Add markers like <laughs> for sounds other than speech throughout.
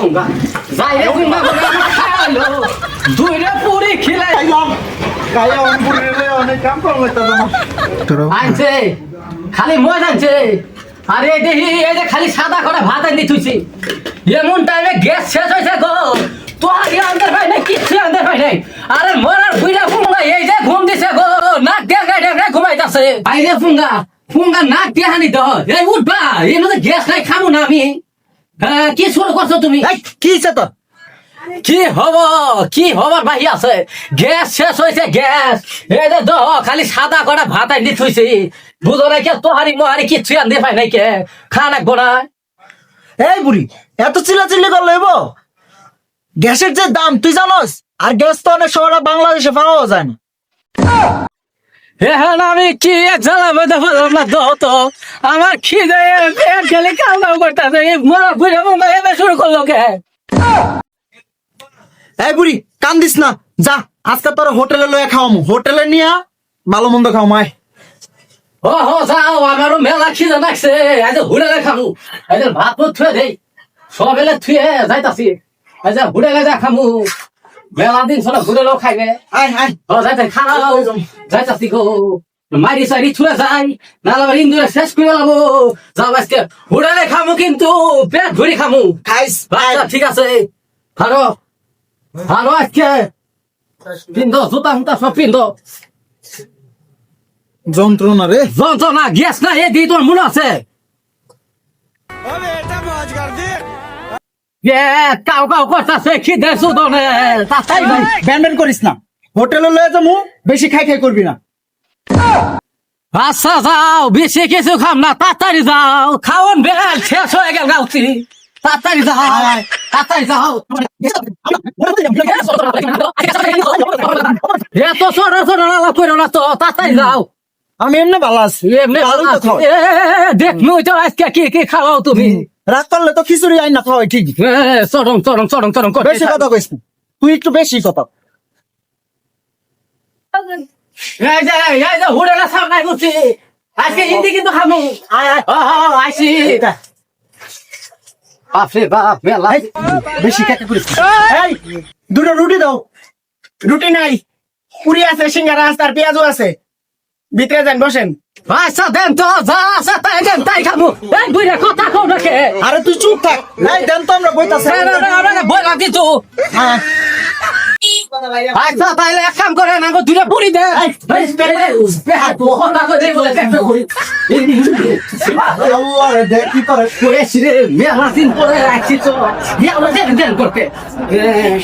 ফুঙ্গা যাই রে ফুঙ্গা বলে আমার খাওয়ালো পুরি খিলাই খাইলাম। খাইয়া অম্পুরে অনেক কাম আনছে। খালি মজ আনছে। আরে দেখি এই যে খালি সাদা করে ভাত আনি তুইছি এমন টাইমে গ্যাস শেষ হয়েছে গো। তো আগে আনতে পাই নাই কিচ্ছু আনতে পাই নাই। আরে মরার বুইরা ফুঙ্গা এই যে ঘুম দিছে গো। নাক ডেঙ্গাই ডেঙ্গাই ঘুমাইতাছে। আইরে ফুঙ্গা ফুঙ্গা নাক দেহানি দ এই উঠবা মধ্যে গ্যাস নাই খামু না আমি। কি শুরু করছ তুমি? কি তোর? কি হব কি হবার বাহি আছে? গ্যাস শেষ হয়েছে গ্যাস। এই যে দহ খালি সাদা করা ভাত আনি থুইছি। বুঝো নাই কে তোহারি মোহারি কিচ্ছু আনতে পাই নাই কে? খানা গোড়া এই বুড়ি এত চিল্লাচিল্লি করলে হইব? গ্যাসের যে দাম তুই জানোস? আর গ্যাস তো অনেক শহরে বাংলাদেশে পাওয়া যায় না। এখন আমি কি এক জ্বালা বেঁধে বললাম না তো আমার খিদে পেট গেলে কান্নাও করতেছে। এই মরা বুঝে মুম্বাই শুরু করল কে? এই বুড়ি কান্দিস না। যা আজকে তোর হোটেলে লয়ে খাওয়ামু। হোটেলে নিয়া ভালো মন্দ খাও মায় ও হো যাও আমারও মেলা খিদে লাগছে। আজ হুড়ে খামু। আজ ভাত থুয়ে দেই। সব এলে থুয়ে যাইতাছি। আজ হুড়ে যা খামু। মেলা দিন সব হুড়ে লো খাইবে। আয় আয়। ও যাইতে খানা লাও। যাইতাছি গো মারি সারি থুয়ে যাই। আবার ইন্দুরে শেষ করে লাবো। যাও আজকে খামু কিন্তু পেট ভরি খামু। খাইস ঠিক আছে। ভালো। ভালো আজকে। পিন্ধো জুতা মুতা সব পিন্ধো যন্ত্রণা রে। যন্ত্রণা গ্যাস না এ দিয়ে তোর মনে আছে? কাউ কাউ করতেছে খিদে সুদনে। তাই ভাই। ব্যান ব্যান করিস না। হোটেলে লয়ে যাব বেশি খাই খাই করবি না। আচ্ছা যাও বেশি কিছু খাম না তাড়াতাড়ি যাও। খাওয়ান বেল শেষ হয়ে গেল গাউছি তাড়াতাড়ি যাও। তাড়াতাড়ি যাও। এত ছোট ছোট নালা করো না তো তাড়াতাড়ি যাও। আমি এমনি ভালো আছি। এমনি। দেখনু তো আজকে কি কি খাওয়াও তুমি? রাত করলে তো খিচুড়ি আইন না খাওয়াই ঠিক। চরম চরম চরম চরম বেশি কথা কইস তুই একটু বেশি কথা আজকে হিন্দি কিন্তু আইসি বাপরে বাপ বেশি করিস এই দুটো রুটি দাও। রুটি নাই। পুরি আছে সিঙ্গারা আছে আর পেঁয়াজও আছে। ভিতরে যান বসেন। আচ্ছা দেন তো যা আছে তাই দেন তাই খামু এই বুড়ে কথা কও নাকি আরে তুই চুপ থাক এই দেন তো আমরা বইতাছি। হ্যাঁ। আচ্ছা তাইলে এক কাম করে না দে করি। কি করে। রে মেলা দিন পরে রাখছি তো। মেলা দেন দেন করতে। এ,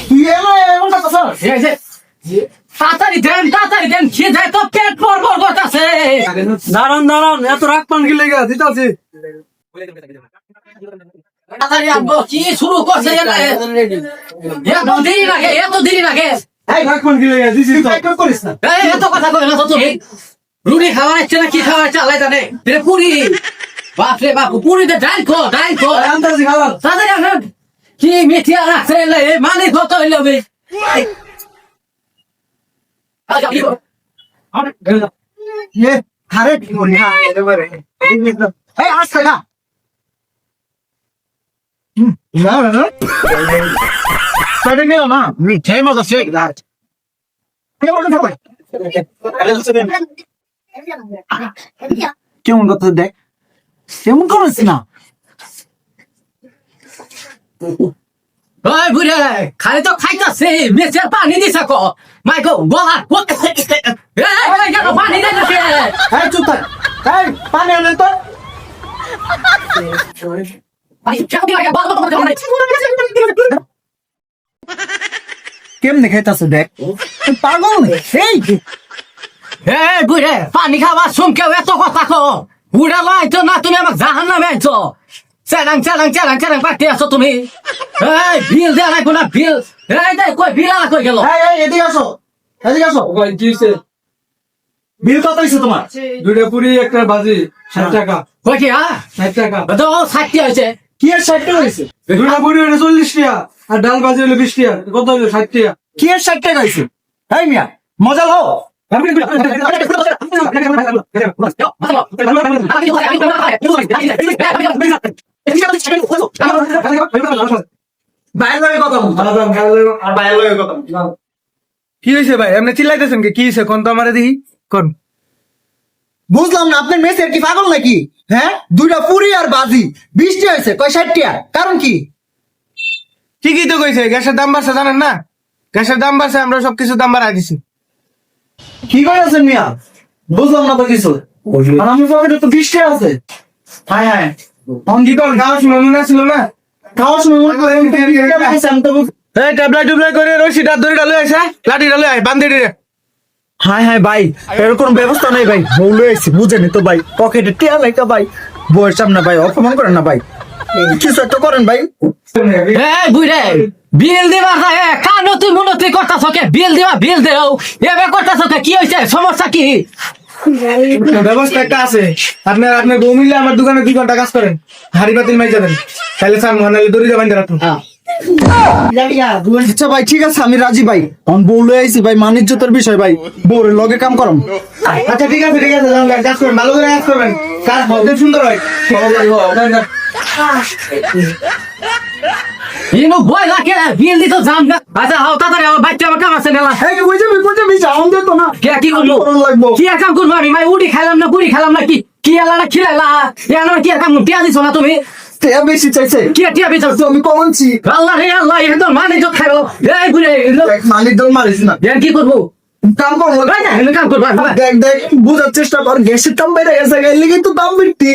তুই এলো এমন কথা এই যে, তাড়াতাড়ি দেন তাড়াতাড়ি দেন খেয়ে যায় তো পেট পর পর করতেছে। দাঁড়ান দাঁড়ান এত রাগ পান কি লেগে? দিতাছি। তাড়াতাড়ি আনব কি শুরু করছে এরা? এত দেরি লাগে এত দেরি লাগে এই রাগ পান কি লেগে? দিছি তো একটু করিস না। এই এত কথা কই না তো তুমি রুটি খাওয়া ইচ্ছে না কি খাওয়া ইচ্ছে আলাই জানে। রে পুরি। বাপ রে বাপ পুরি দে ডাল খো ডাল খো আন্দাজি খাবার। তাড়াতাড়ি আসেন। কি মিথিয়া রাখছে মানে কত হইল বে? কি করি হ্যাঁ এবারে এই আসছে না না না না সেটা গেল না মিঠাই মজা শেখ দাঁত কেমন কথা দেখ কেমন করিস না ওই বুড়ে খালি তো খাইতাছে মেচের পানি দিছে কো। মাইকো গলা কোত এই কেন পানি দিতেছে এই চুপ থাক। এই পানি আনেন তো। কেমনে খাইতাছে দেখ? পাগল এই এই বুড়ে পানি খাওয়া সুমকে এত কথা কো। উড়া লাই তো না তুমি আমাকে জাহান নামে আইছো চেলাং চেলাং চেলাং চেলাং পাঠতে আছো তুমি এই বিল দেয়া নাই কোনা বিল এই দে কই বিল আলা কই গেল এই এই এদিকে আসো এদিকে আসো বিল কত হয়েছে তোমার দুইটা পুরি একটা বাজি ষাট টাকা কই কি হ্যাঁ ষাট টাকা তো সাক্ষী হয়েছে কি এর ষাট টাকা হয়েছে দুইটা পুরি হলে চল্লিশ টাকা আর ডাল বাজি হলে বিশ টাকা কত হলো ষাট টাকা কি এর ষাট টাকা হয়েছে এই মিয়া মজা লও বাইরে লগে কথা বল আর বাইরে লগে কথা বল। কি হয়েছে ভাই? এমনি চিল্লাইতেছেন কি? কি হয়েছে? কোন তো আমার দেখি? কোন? বুঝলাম না আপনার মেসের কি পাগল নাকি? হ্যাঁ? দুইটা পুরি আর বাজি। বৃষ্টি হয়েছে কয় ষাটটিয়া কারণ কি? ঠিকই তো কইছে গ্যাসের দাম বাড়ছে জানেন না? গ্যাসের দাম বাড়ছে আমরা সবকিছু দাম বাড়াই দিছি। কি করেছেন মিয়া? বুঝলাম না তো কিছু। আর আমি পকেটে তো আছে। হ্যাঁ হ্যাঁ। কি কোন খাওয়ার সময় মনে ছিল না? খাওয়ার সময় মনে করে আমি তো বুঝ- এই ট্যাবলেট টুবলেট করে রশিটা দড়িটা লয়ে আসে লাঠিটা লয়ে আয় বান্ধি দিরে হাই হাই ভাই এর কোনো ব্যবস্থা নেই ভাই। বউ এসেছি বুঝেনি তো ভাই। পকেটে টিয়া লাইকা ভাই। বউয়ের সামনে ভাই অপমান করেন না ভাই। কিছু একটা করেন ভাই। এই বুড়ে বিল দিবা কানো তুই মনতি করতাছ কে? বিল দিবা বিল দেও। এবে করতাছ কে? কি হইছে? সমস্যা কি? ব্যবস্থা একটা আছে। আপনার আপনার বউ মিলে আমার দোকানে দুই ঘণ্টা কাজ করেন। হাড়ি বাতিল মাই যাবেন। তাহলে স্যার মহানালে দড়ি যাবেন রাখুন আচ্ছা ভাই ঠিক আছে আমি রাজি ভাই। তখন বউ লয়ে আইছি ভাই বিষয় ভাই। বউরের লগে কাম করম। আচ্ছা ঠিক আছে ঠিক আছে কাজ করবেন ভালো করে কাজ করবেন। কাজ সুন্দর হয়। ইনো বই লাগে বিল দিতো জাম আচ্ছা হাও তাড়াতাড়ি আমার বাচ্চা আমার কাম আছে মেলা। এই কি বুঝে বুঝে বুঝে আউন দে তো না। কে কি করব? কি কাম করব আমি? মাই উড়ি খেলাম না পুরি খেলাম না কি? কি এলা না খিলাইলা এলা কি আর কাম টিয়া দিছো না তুমি? তে বেশি চাইছে। কি টিয়া বিছো তো আমি কমানছি আল্লাহ রে আল্লাহ একদম মানে তো খাইলো। এই বুড়ে মালিক দল মারিস না। কি করব? কাম কর ভাই না এনে কাম করব দেখ দেখ বুঝার চেষ্টা কর গ্যাসের দাম বেড়ে গেছে এর লেগে তো দাম বৃদ্ধি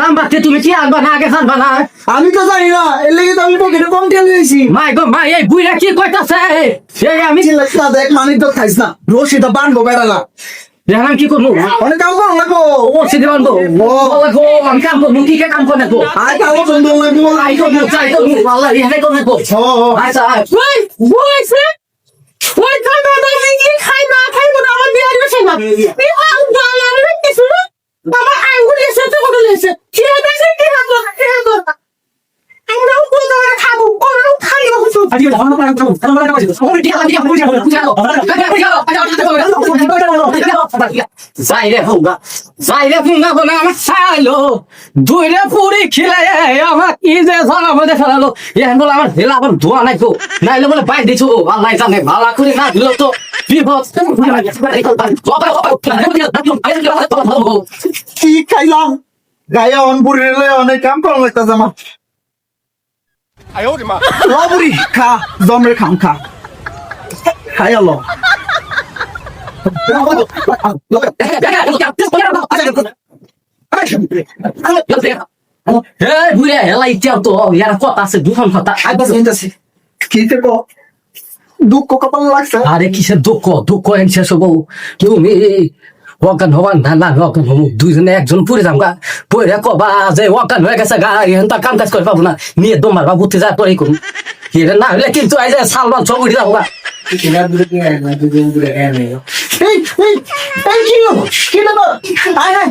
দাম বাড়তে তুমি কি আনবা না আগে আনবা না? আমি তো জানি না এর লেগে তো আমি পকেটে কম টিয়া লইছি মাই গো মাই এই বুইরা কি কইতাছে? এই আমি চিল্লাস না দেখ মানিক তো খাইস না। রশিদা বানবো বেড়া না। এখন কি করব? অনেক কাম কর লাগবো ও সিধে বানবো? ও। লাগো আমি কাম করব কি কে কাম করে কাম লাগবো আই করব চাই করব আল্লাহ করব আচ্ছা ওই ওই কাকা না কি খাই না খাই না আমার বিয়ার বসে না বাবা আঙ্গুল এসে তো কোন এসে কি আছে কি রাখল কি রাখল আমরা কোন ধরে খাব কোন খাই না কিছু আজকে ধারণা করে কাম ধারণা করে কাম ওরে ঠিক আছে ঠিক আছে বুঝা বুঝা যাই রে ফুঙ্গা যাই রে ফুঙ্গা বলে আমার চাইলো দুই পুরি খিলাই আমার কি নাই তো নাইলে বলে পাই দিছো আল্লাহ জানে ভালো করে না দিল তো কি খাইলাম গায়ে অনপুরি রেলে অনেক কাম করা লাগতেছে আমার জমরে খাম খা খাই আলো Hey, বুড়ে হেলা ইচ্ছা তো ইয়ার কথা আছে দুখন কথা কি দেখো কপাল লাগছে আরে কিসের দুঃখ দুঃখ এন শেষ হব তুমি অজ্ঞান হবান না না অজ্ঞান হব। দুইজনে একজন পড়ে যাম গা পড়ে কবা যে অজ্ঞান হয়ে গেছে গা এখন তার কাম কাজ করে পাবো না। নিয়ে দমার বা বুঝতে যায় তোরই করুন এটা না হলে কিন্তু এই যে সালমান ছবি যাব গা আয়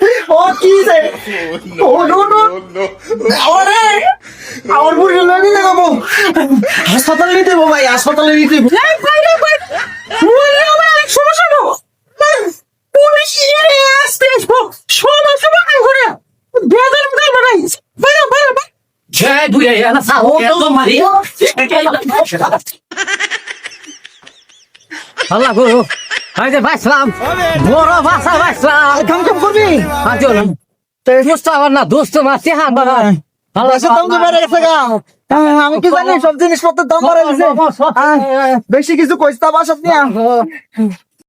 <laughs> ও ও কি সে ও নো নো। আরে আমার বুড়ি লাগে না গো হাসপাতালে নিতে হবে ভাই হাসপাতালে নিতে এই বাইরে বাইরে ওরে আমার অনেক সমস্যা না পুলিশ ইয়ে আসতে করে বানাই বাইরে বাইরে এই বুড়ে এলা সাল একদম মারি। আল্লাহ গো। এই যে বাঁচলাম বড় বাসা বাঁচলাম কাম কাম করবি? না দোস্ত আমার না দোস্ত না চেহান বানা আল্লাহ পয়সা দাম তো বেড়ে গেছে গা? হ্যাঁ, আমি কি জানি সব জিনিসপত্রের দাম বেড়ে গেছে। হ্যাঁ, বেশি কিছু কইস্তা বাসত নিয়ে